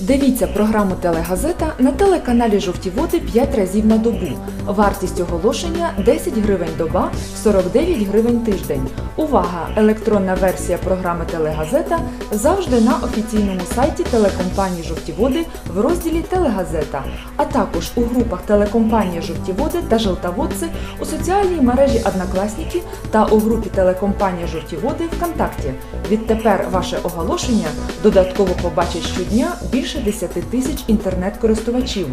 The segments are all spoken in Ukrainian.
Дивіться програму Телегазета на телеканалі Жовті Води 5 разів на добу. Вартість оголошення 10 гривень доба, 49 гривень тиждень. Увага! Електронна версія програми Телегазета завжди на офіційному сайті телекомпанії Жовті Води в розділі Телегазета, а також у групах телекомпанія Жовті Води та Желтоводці у соціальній мережі Однокласники та у групі телекомпанія Жовті Води ВКонтакті. Відтепер ваше оголошення додатково побачить щодня більше 10 тисяч інтернет-користувачів.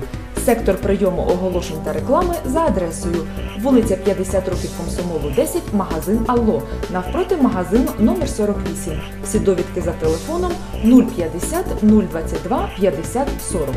Сектор прийому оголошень та реклами за адресою вулиця 50 років Комсомолу 10, магазин Алло, навпроти магазину номер 48. Всі довідки за телефоном 050 022 50 40.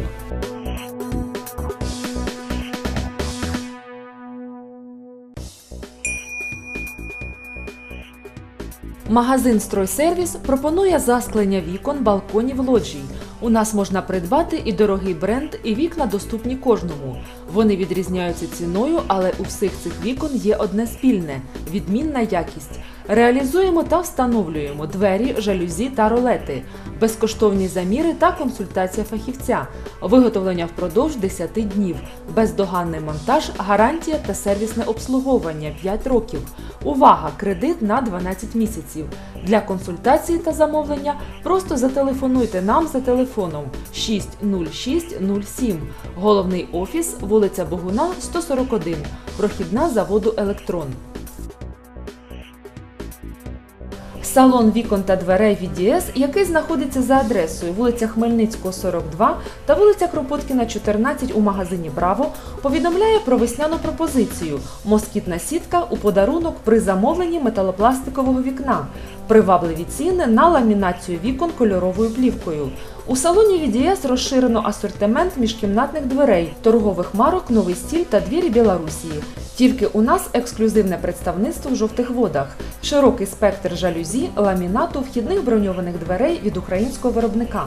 Магазин Стройсервіс пропонує засклення вікон, балконів, лоджій. У нас можна придбати і дорогий бренд, і вікна доступні кожному. Вони відрізняються ціною, але у всіх цих вікон є одне спільне відмінна якість. Реалізуємо та встановлюємо двері, жалюзі та ролети, безкоштовні заміри та консультація фахівця, виготовлення впродовж 10 днів, бездоганний монтаж, гарантія та сервісне обслуговування 5 років. Увага! Кредит на 12 місяців. Для консультації та замовлення просто зателефонуйте нам за телефоном 60607. Головний офіс, вулиця Богуна, 141, прохідна заводу Електрон. Салон вікон та дверей VDS, який знаходиться за адресою вулиця Хмельницького, 42 та вулиця Кропоткіна, 14 у магазині Браво, повідомляє про весняну пропозицію москітна сітка у подарунок при замовленні металопластикового вікна. Привабливі ціни на ламінацію вікон кольоровою плівкою. У салоні VDS розширено асортимент міжкімнатних дверей, торгових марок, новий стіль та двірі Білорусії. Тільки у нас ексклюзивне представництво в жовтих водах, широкий спектр жалюзі, ламінату, вхідних броньованих дверей від українського виробника.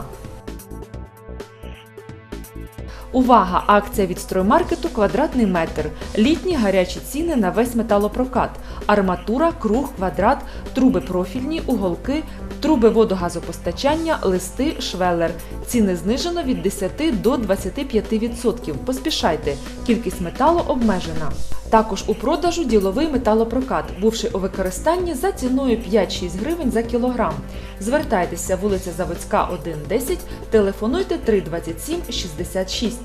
Увага! Акція від строймаркету Квадратний метр. Літні гарячі ціни на весь металопрокат. Арматура, круг, квадрат, труби профільні, уголки, труби водогазопостачання, листи, швелер. Ціни знижено від 10 до 25%. Поспішайте, кількість металу обмежена. Також у продажу діловий металопрокат, бувши у використанні за ціною 5-6 гривень за кілограм. Звертайтеся вулиця Заводська 110, телефонуйте 327 66.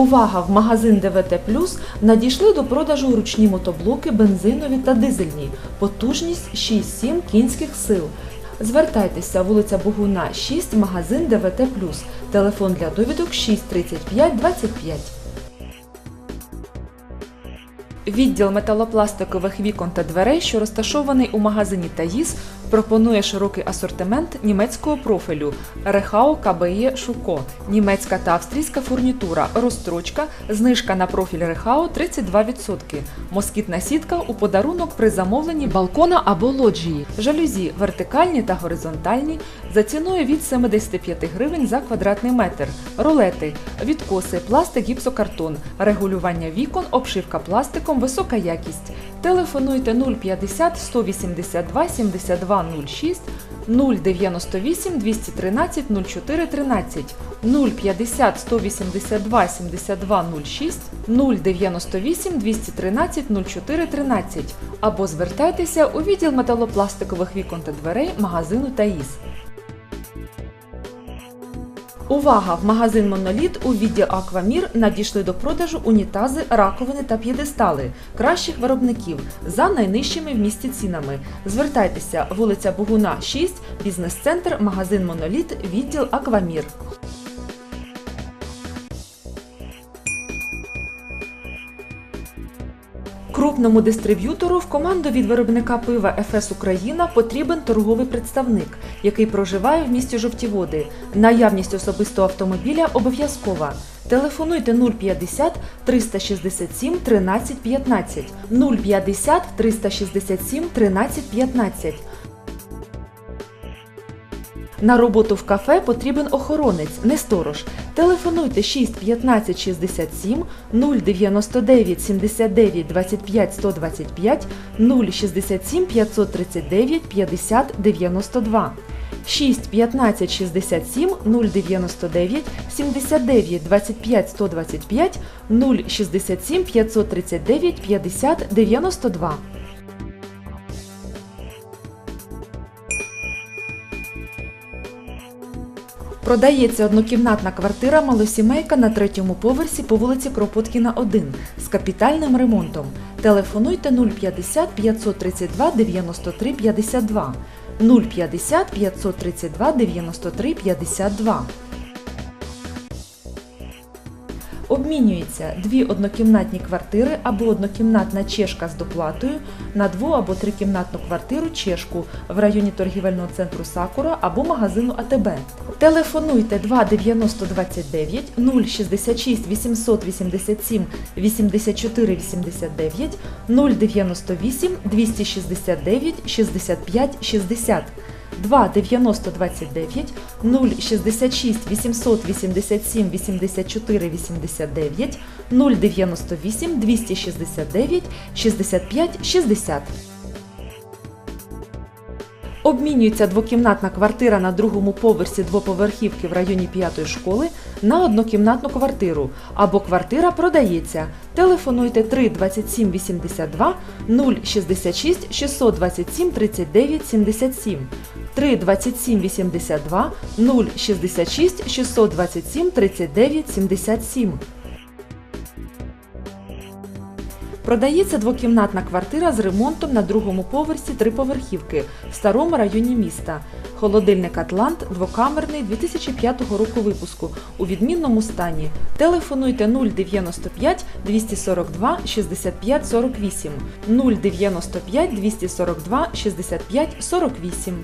Увага! В магазин ДВТ Плюс надійшли до продажу ручні мотоблоки бензинові та дизельні. Потужність 6-7 кінських сил. Звертайтеся вулиця Богуна 6, магазин ДВТ Плюс. Телефон для довідок 635 25. Відділ металопластикових вікон та дверей, що розташований у магазині Таїс, пропонує широкий асортимент німецького профілю. Рехау КБЄ Шуко, німецька та австрійська фурнітура, розстрочка, знижка на профіль Рехау 32%, москітна сітка у подарунок при замовленні балкона або лоджії, жалюзі вертикальні та горизонтальні. За ціною від 75 гривень за квадратний метр, ролети, відкоси, пластик, гіпсокартон, регулювання вікон, обшивка пластиком, висока якість. Телефонуйте 050 182 72 06 098 213 04 13 050 182 72 06 098 213 04 13 або звертайтеся у відділ металопластикових вікон та дверей магазину Таїс. Увага! В магазин Моноліт у відділ Аквамір надійшли до продажу унітази, раковини та п'єдестали кращих виробників за найнижчими в місті цінами. Звертайтеся, вулиця Богуна, 6, бізнес-центр, магазин Моноліт, відділ Аквамір. Крупному дистриб'ютору в команду від виробника пива ФС Україна потрібен торговий представник, який проживає в місті Жовті Води. Наявність особистого автомобіля обов'язкова. Телефонуйте 050 367 13 15 050 367 13 15. На роботу в кафе потрібен охоронець, не сторож. Телефонуйте 6 15 67 099 79 25 125 067 539 50 92. 6 15 67 099 79 25 125 067 539 50 92. Продається однокімнатна квартира малосімейка на третьому поверсі по вулиці Кропоткіна 1 з капітальним ремонтом. Телефонуйте 050 532 93 52 050 532 93 52. Обмінюється дві однокімнатні квартири або однокімнатна чешка з доплатою на дво- або трикімнатну квартиру чешку в районі торгівельного центру Сакура або магазину АТБ. Телефонуйте 2 90 29 066 887 84 89 098 269 65 60 2 90 29 066 887 84 89 098 269 65 60. Обмінюється двокімнатна квартира на другому поверсі двоповерхівки в районі п'ятої школи на однокімнатну квартиру або квартира продається. Телефонуйте 3 27 82 066 627 39 77 3 27 82 066 627 39 77. Продається двокімнатна квартира з ремонтом на другому поверсі триповерхівки в старому районі міста. Холодильник Атлант двокамерний 2005 року випуску у відмінному стані. Телефонуйте 095 242 65 48 095 242 65 48.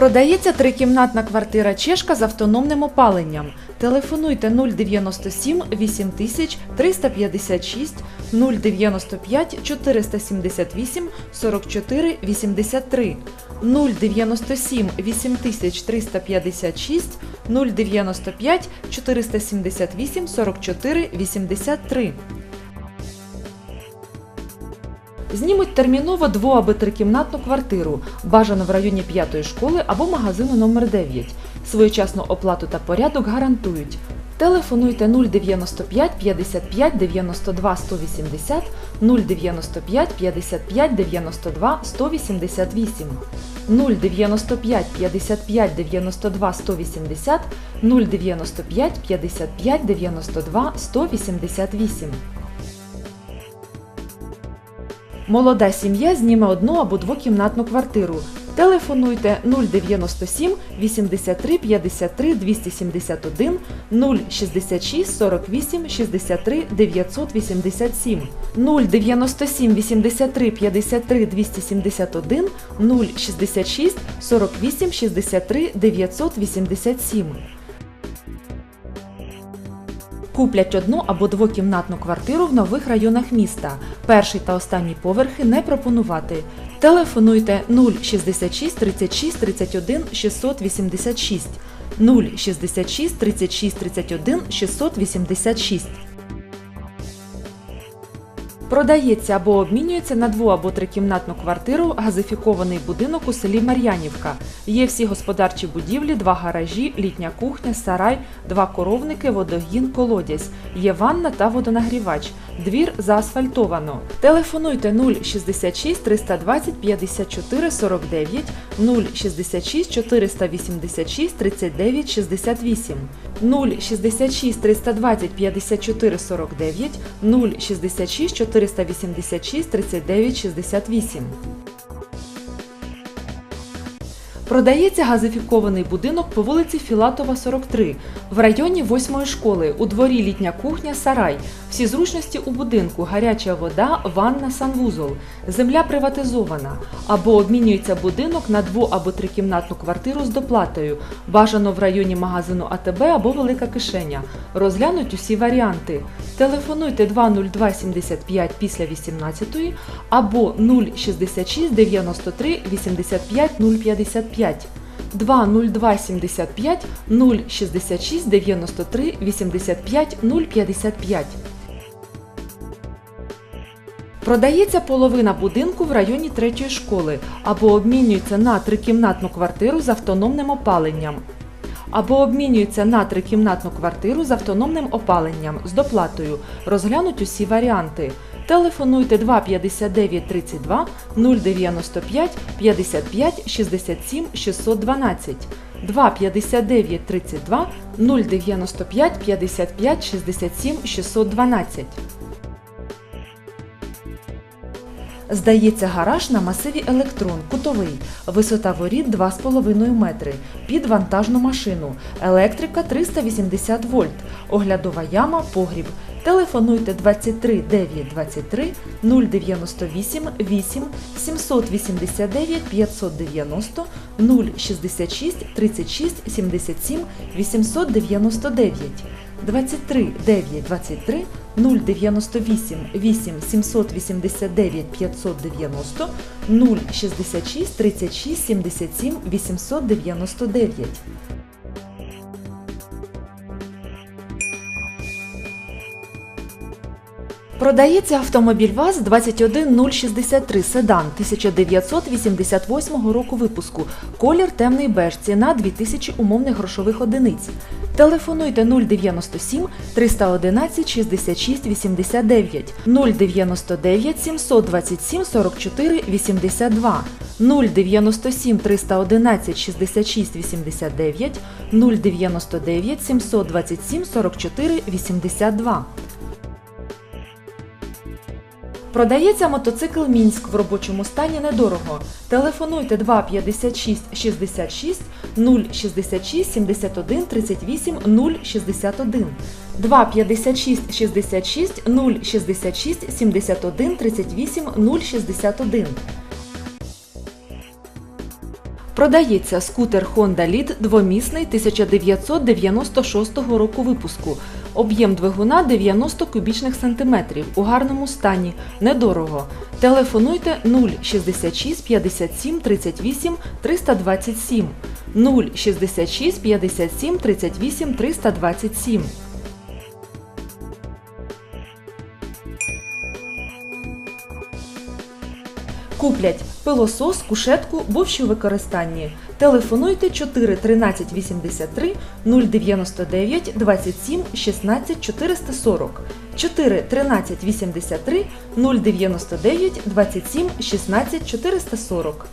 Продається трикімнатна квартира Чешка з автономним опаленням. Телефонуйте 097 8000 356 095 478 44 83 097 8000 356 095 478 44 83 Знімуть терміново дво- або трикімнатну квартиру, бажано в районі п'ятої школи або магазину номер 9 Своєчасну оплату та порядок гарантують. Телефонуйте 095 55 92 180 095 55 92 188 095 55 92 180 095 55 92 188 Молода сім'я зніме одну або двокімнатну квартиру. Телефонуйте 097 83 53 271 066 48 63 987 097 83 53 271 066 48 63 987 Куплять одну або двокімнатну квартиру в нових районах міста. Перший та останній поверхи не пропонувати. Телефонуйте 066 36 31 686 066 36 31 686. Продається або обмінюється на дво- або трикімнатну квартиру газифікований будинок у селі Мар'янівка. Є всі господарчі будівлі, два гаражі, літня кухня, сарай, два коровники, водогін, колодязь. Є ванна та водонагрівач. Двір заасфальтовано. Телефонуйте 066 320 54 49 066 486 39 68 066 320 54 49 066 486 39 68 Продається газифікований будинок по вулиці Філатова, 43, в районі 8 школи, у дворі літня кухня, сарай. Всі зручності у будинку, гаряча вода, ванна, санвузол. Земля приватизована. Або обмінюється будинок на дво- або трикімнатну квартиру з доплатою. Бажано в районі магазину АТБ або Велика Кишеня. Розглянуть усі варіанти. Телефонуйте 20275 після 18 або 066 93 85 055 20275 066 93 85 055 Продається половина будинку в районі третьої школи або обмінюється на трикімнатну квартиру з автономним опаленням. Або обмінюється на трикімнатну квартиру з автономним опаленням з доплатою. Розглянуть усі варіанти. Телефонуйте 259 32 095 55 67 612 259 32 095 55 67 612 Здається, гараж на масиві Електрон, кутовий, висота воріт 2,5 метри, під вантажну машину, електрика 380 вольт, оглядова яма, погріб. Телефонуйте 23 9 23 098 8 789 590 066 36 77 899 23 9 23 098 8 789 590 066 36 77 899 Продається автомобіль ВАЗ 21063 седан 1988 року випуску. Колір темний беж. Ціна 2000 умовних грошових одиниць. Телефонуйте 097 311 66 89 099 727 44 82 097 311 66 89 099 727 44 82 Продається мотоцикл Мінськ в робочому стані недорого. Телефонуйте 2 56 66 066 71 38 061 2 56 66 066 71 38 061 Продається скутер Honda Lead двомісний 1996 року випуску. Об'єм двигуна 90 кубічних сантиметрів у гарному стані. Недорого. Телефонуйте 066 57 38 327 066 57 38 327 Куплять пилосос, кушетку, бувші у використанні. Телефонуйте 4 13 83 099 27 16 440 4 13 83 099 27 16 440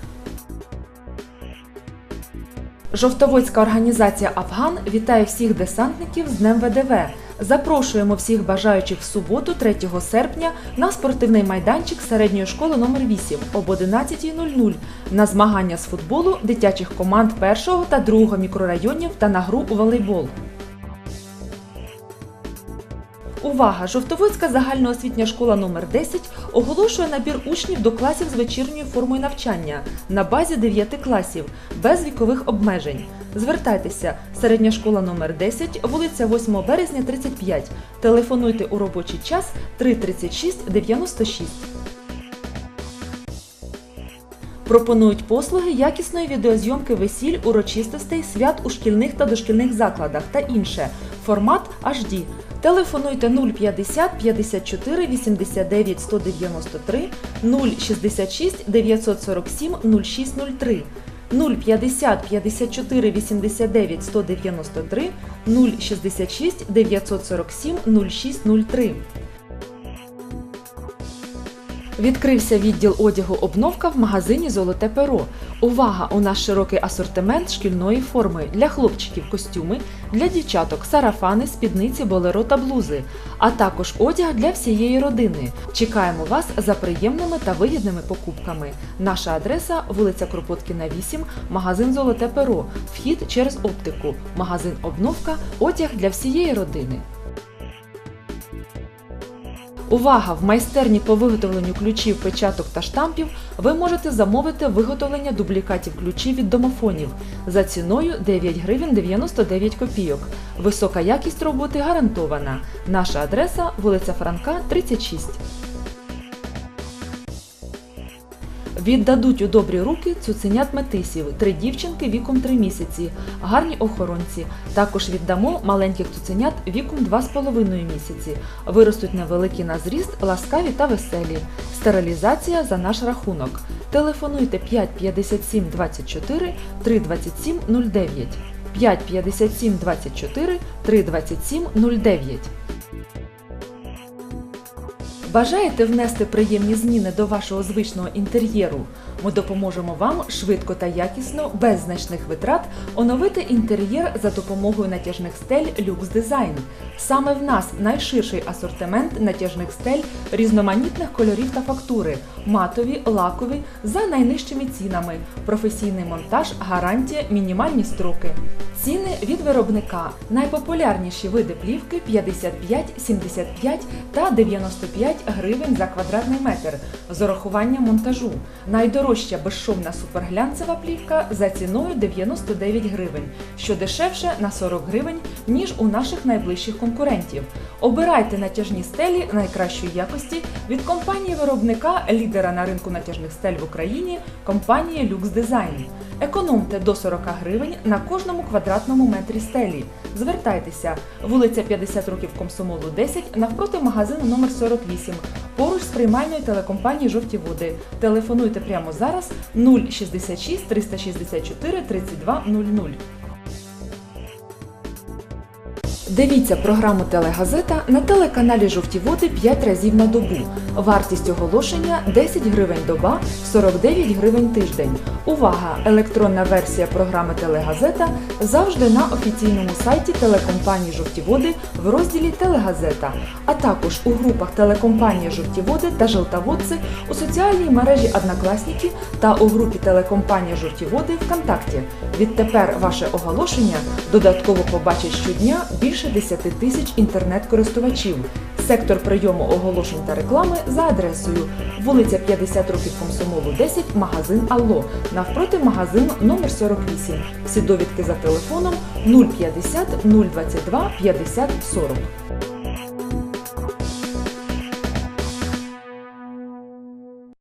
Жовтоводська організація Афган вітає всіх десантників з Днем ВДВ. Запрошуємо всіх бажаючих в суботу, 3 серпня, на спортивний майданчик середньої школи номер 8 об 11.00 на змагання з футболу дитячих команд першого та другого мікрорайонів та на гру у волейбол. Увага! Жовтоводська загальноосвітня школа номер 10 оголошує набір учнів до класів з вечірньою формою навчання на базі 9 класів без вікових обмежень. Звертайтеся, середня школа номер 10, вулиця 8 березня 35. Телефонуйте у робочий час 336 96. Пропонують послуги якісної відеозйомки весіль, урочистостей, свят у шкільних та дошкільних закладах та інше. Формат HD. Телефонуйте 050 54 89 193 066 947 0603 050 54 89 193 066 947 0603 Відкрився відділ одягу обновка в магазині Золоте перо. Увага! У нас широкий асортимент шкільної форми для хлопчиків костюми, для дівчаток сарафани, спідниці, болеро та блузи, а також одяг для всієї родини. Чекаємо вас за приємними та вигідними покупками. Наша адреса вулиця Кропоткіна, 8, магазин Золоте перо, вхід через оптику, магазин обновка, одяг для всієї родини. Увага! В майстерні по виготовленню ключів, печаток та штампів ви можете замовити виготовлення дублікатів ключів від домофонів за ціною 9 гривень 99 копійок. Висока якість роботи гарантована. Наша адреса вулиця Франка, 36. Віддадуть у добрі руки цуценят метисів, три дівчинки віком 3 місяці, гарні охоронці. Також віддамо маленьких цуценят віком 2,5 місяці. Виростуть невеликі на зріст, ласкаві та веселі. Стерилізація за наш рахунок. Телефонуйте 5 57 24 327 09. 5 57 24 327 09. Бажаєте внести приємні зміни до вашого звичного інтер'єру? Ми допоможемо вам швидко та якісно, без значних витрат, оновити інтер'єр за допомогою натяжних стель Lux Design. Саме в нас найширший асортимент натяжних стель різноманітних кольорів та фактури, матові, лакові за найнижчими цінами, професійний монтаж, гарантія, мінімальні строки. Ціни від виробника. Найпопулярніші види плівки 55, 75 та 95 гривень за квадратний метр з урахуванням монтажу. Найдорожча безшовна суперглянцева плівка за ціною 99 гривень, що дешевше на 40 гривень, ніж у наших найближчих конкурентів. Обирайте натяжні стелі найкращої якості від компанії виробника, лідера на ринку натяжних стель в Україні, компанії Lux Design. Економте до 40 гривень на кожному квадратному метрі стелі. Звертайтеся, вулиця 50 років Комсомолу 10 навпроти магазину номер 48 поруч з приймальною телекомпанії Жовті води. Телефонуйте прямо зараз 066 364 32 00. Дивіться програму Телегазета на телеканалі Жовті Води 5 разів на добу. Вартість оголошення 10 гривень доба, 49 гривень тиждень. Увага! Електронна версія програми Телегазета завжди на офіційному сайті телекомпанії Жовті Води в розділі Телегазета, а також у групах телекомпанія Жовті Води та Желтоводці у соціальній мережі Однокласники та у групі телекомпанія Жовті Води ВКонтакті. Відтепер ваше оголошення додатково побачить щодня більше 10 тисяч інтернет-користувачів. Сектор прийому оголошень та реклами за адресою вулиця 50 років Комсомолу 10, магазин Алло, навпроти магазину номер 48. Всі довідки за телефоном 050 022 50 40.